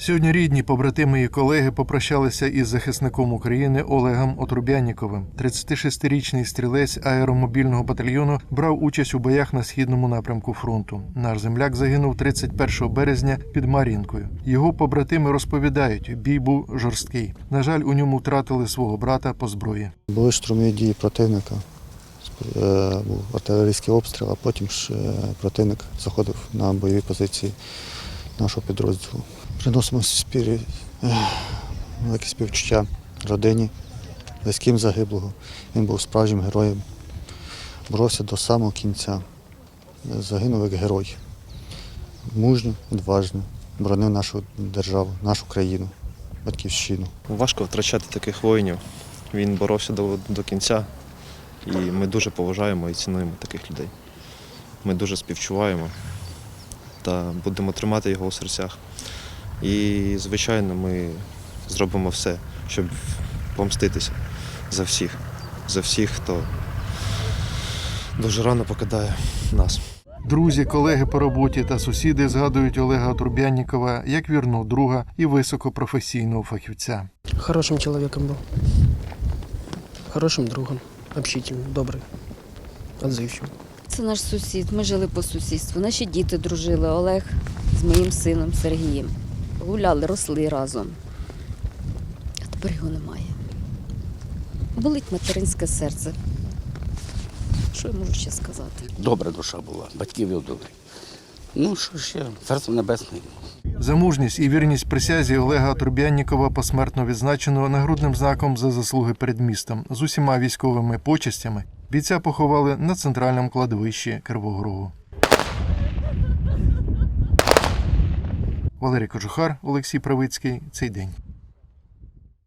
Сьогодні рідні, побратими і колеги попрощалися із захисником України Олегом Отрубянніковим. 36-річний стрілець аеромобільного батальйону брав участь у боях на східному напрямку фронту. Наш земляк загинув 31 березня під Мар'їнкою. Його побратими розповідають, бій був жорсткий. На жаль, у ньому втратили свого брата по зброї. Були штурмові дії противника, Е, був артилерійський обстріл, а потім ж е, противник заходив на бойові позиції нашого підрозділу. Приносимо спірі велике співчуття родині, близьким загиблого. Він був справжнім героєм, боровся до самого кінця, загинув як герой. Мужньо, відважно, боронив нашу державу, нашу країну, батьківщину. Важко втрачати таких воїнів. Він боровся до, до кінця, і ми дуже поважаємо і цінуємо таких людей. Ми дуже співчуваємо та будемо тримати його у серцях. І, звичайно, ми зробимо все, щоб помститися за всіх, за всіх, хто дуже рано покидає нас. Друзі, колеги по роботі та сусіди згадують Олега Отрубяннікова як вірного друга і високопрофесійного фахівця. Хорошим человеком был. Хорошим другом. Общительным, добрый, отзывчивый. Це наш сусід. Ми жили по сусідству. Наші діти дружили. Олег з моїм сином Сергієм. Гуляли, росли разом. А тепер його немає. Болить материнське серце. Що я можу ще сказати? Добра душа була, батьків його добрі. Ну, що ще, царство небесне. За мужність і вірність присязі Олега Трубяннікова посмертно відзначено нагрудним знаком за заслуги перед містом з усіма військовими почестями. Бійця поховали на центральному кладовищі Кривого Рогу. Валерій Кожухар, Олексій Правицький. Цей день.